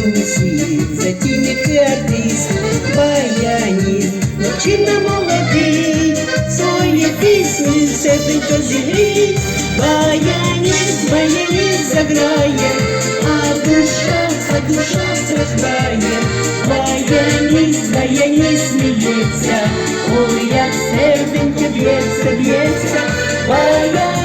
сумісів, затійний артист, баяніст, Мовчина молодий, свої пісні все то зігрій, баяніст, баяніст заграє, а душа, а душа страждає, баяніст, баяніст сміється, ой, як серденько б'ється, б'ється, баяніст.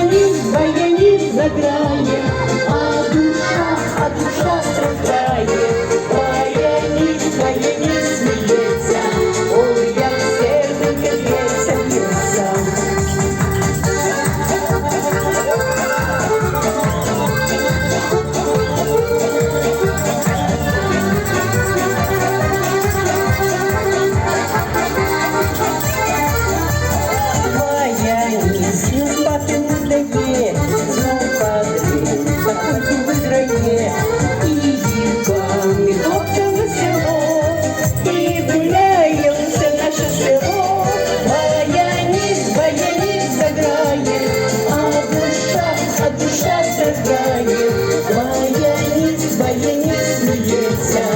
It's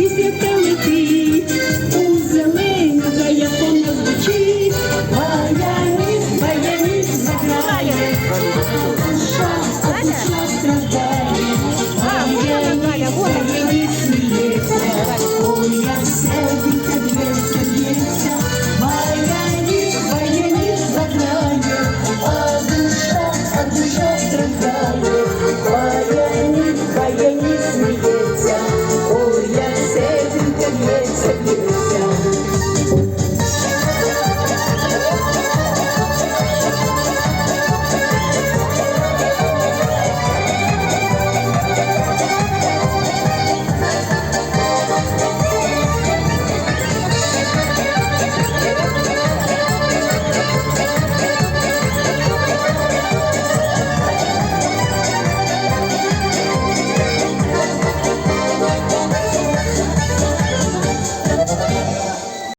Y si estás